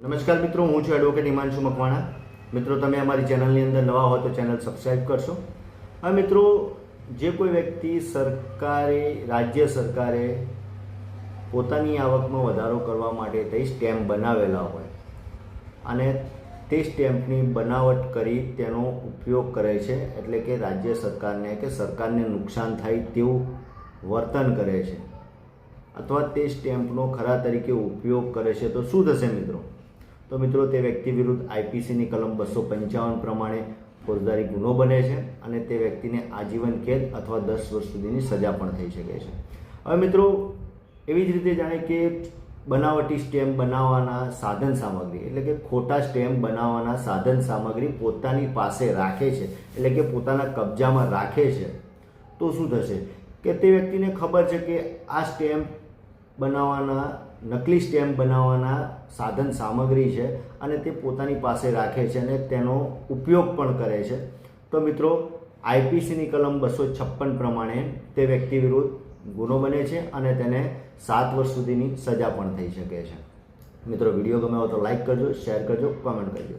નમસ્કાર મિત્રો, હું છું એડવોકેટ હિમાંશુ મકવાણા. મિત્રો, તમે અમારી ચેનલની અંદર નવા હો તો ચેનલ સબસ્ક્રાઈબ કરશો. હા મિત્રો, જે કોઈ વ્યક્તિ સરકારે, રાજ્ય સરકારે પોતાની આવકમાં વધારો કરવા માટે તે સ્ટેમ્પ બનાવેલા હોય અને તે સ્ટેમ્પની બનાવટ કરી તેનો ઉપયોગ કરે છે, એટલે કે રાજ્ય સરકારને કે સરકારને નુકસાન થાય તેવું વર્તન કરે છે, અથવા તે સ્ટેમ્પનો ખરા તરીકે ઉપયોગ કરે છે, તો શું થશે મિત્રો? તો મિત્રો, તે વ્યક્તિ વિરુદ્ધ આઈપીસીની કલમ બસો પંચાવન પ્રમાણે ફોજદારી ગુનો બને છે અને તે વ્યક્તિને આજીવન કેદ અથવા દસ વર્ષ સુધીની સજા પણ થઈ શકે છે. હવે મિત્રો, એવી જ રીતે જાણે કે બનાવટી સ્ટેમ્પ બનાવવાના સાધન સામગ્રી, એટલે કે ખોટા સ્ટેમ્પ બનાવવાના સાધન સામગ્રી પોતાની પાસે રાખે છે, એટલે કે પોતાના કબજામાં રાખે છે, તો શું થશે? કે તે વ્યક્તિને ખબર છે કે આ સ્ટેમ્પ બનાવવાના, નકલી સ્ટેમ્પ બનાવવાના સાધન સામગ્રી છે અને તે પોતાની પાસે રાખે છે અને તેનો ઉપયોગ પણ કરે છે. તો મિત્રો આઈપીસીની કલમ બસો છપ્પન પ્રમાણે તે વ્યક્તિ વિરુદ્ધ ગુનો બને છે અને તેને સાત વર્ષ સુધીની સજા પણ થઈ શકે છે. મિત્રો, વીડિયો ગમે તો લાઈક કરજો શેર કરજો કોમેન્ટ કરજો.